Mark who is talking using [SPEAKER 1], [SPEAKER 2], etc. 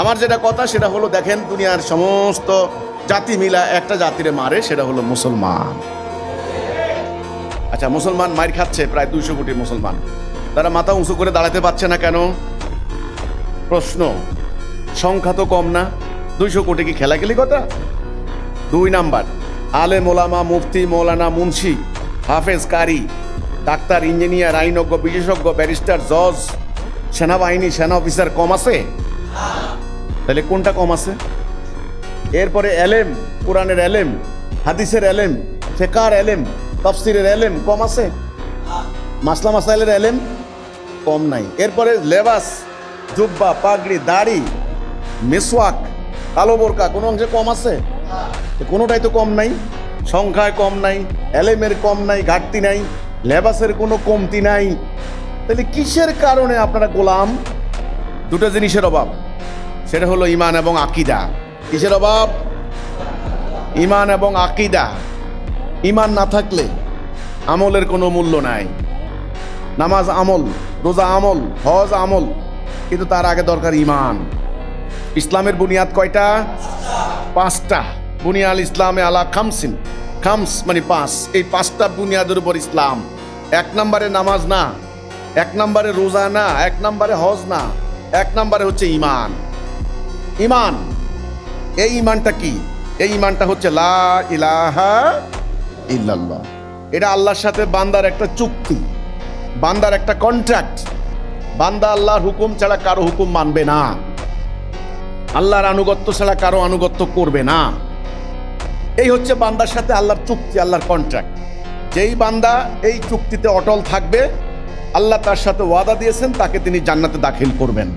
[SPEAKER 1] আমার যেটা কথা, সেটা হলো দেখেন, দুনিয়ার সমস্ত জাতি মিলা একটা জাতিরে মারে, সেটা হলো মুসলমান। আচ্ছা মুসলমান মার খাচ্ছে প্রায় দুইশো কোটি মুসলমান। তারা মাথা উঁচু করে দাঁড়াতে পারছে না কেন? প্রশ্ন, সংখ্যা তো কম না। দুইশো কোটি কি খেলা খেলাখেলি কথা? দুই নাম্বার আলে মোলামা মুফতি, মৌলানা, মুন্সি, হাফেজ, কারি, ডাক্তার, ইঞ্জিনিয়ার, আইনজ্ঞ, বিশেষজ্ঞ, ব্যারিস্টার, জজ, সেনাবাহিনী, সেনা অফিসার কম আছে? তাহলে কোনটা কম আছে? এরপরে এলেম, কোরআনের এলেম, হাদিসের এলেম, ফেকার এলেম, তফসিরের এলেম কম আছে? মাসলা মাসাইলের এলেম কম নাই। এরপরে লেবাস, জুব্বা, পাগড়ি, দাড়ি, মেসওয়াক, কালো বোরকা, কোনো অংশে কম আছে? কোনোটাই তো কম নাই। সংখ্যায় কম নাই, এলেমের কম নাই, ঘাটতি নাই, লেবাসের কোনো কমতি নাই। তাহলে কিসের কারণে আপনারা গোলাম? দুটো জিনিসের অভাব। সেটা হলো ইমান এবং আকিদা। কিসের অভাব? ইমান এবং আকিদা। ইমান না থাকলে আমলের কোনো মূল্য নাই। নামাজ আমল, রোজা আমল, হজ আমল, কিন্তু তার আগে দরকার ইমান ইসলামের বুনিয়াদ কয়টা? পাঁচটা। বুনিয়াল ইসলামে আলা খামসিন। খামস মানে পাঁচ। এই পাঁচটা বুনিয়াদের উপর ইসলাম। এক নম্বরে নামাজ না, এক নম্বরে রোজা না, এক নম্বরে হজ না, এক নম্বরে হচ্ছে ইমান ইমান। এই ইমানটা কি? এই ইমানটা হচ্ছে লা ইলাহা ইল্লাল্লাহ। এটা আল্লাহর সাথে বান্দার একটা চুক্তি, বান্দার একটা কন্ট্রাক্ট বান্দা আল্লাহর হুকুম ছাড়া কারও হুকুম মানবে না। আল্লাহর আনুগত্য ছাড়া কারও আনুগত্য করবে না। এই হচ্ছে বান্দার সাথে আল্লাহর চুক্তি, আল্লাহর কন্ট্রাক্ট যেই বান্দা এই চুক্তিতে অটল থাকবে, আল্লাহ তার সাথে ওয়াদা দিয়েছেন, তাকে তিনি জান্নাতে দাখিল করবেন।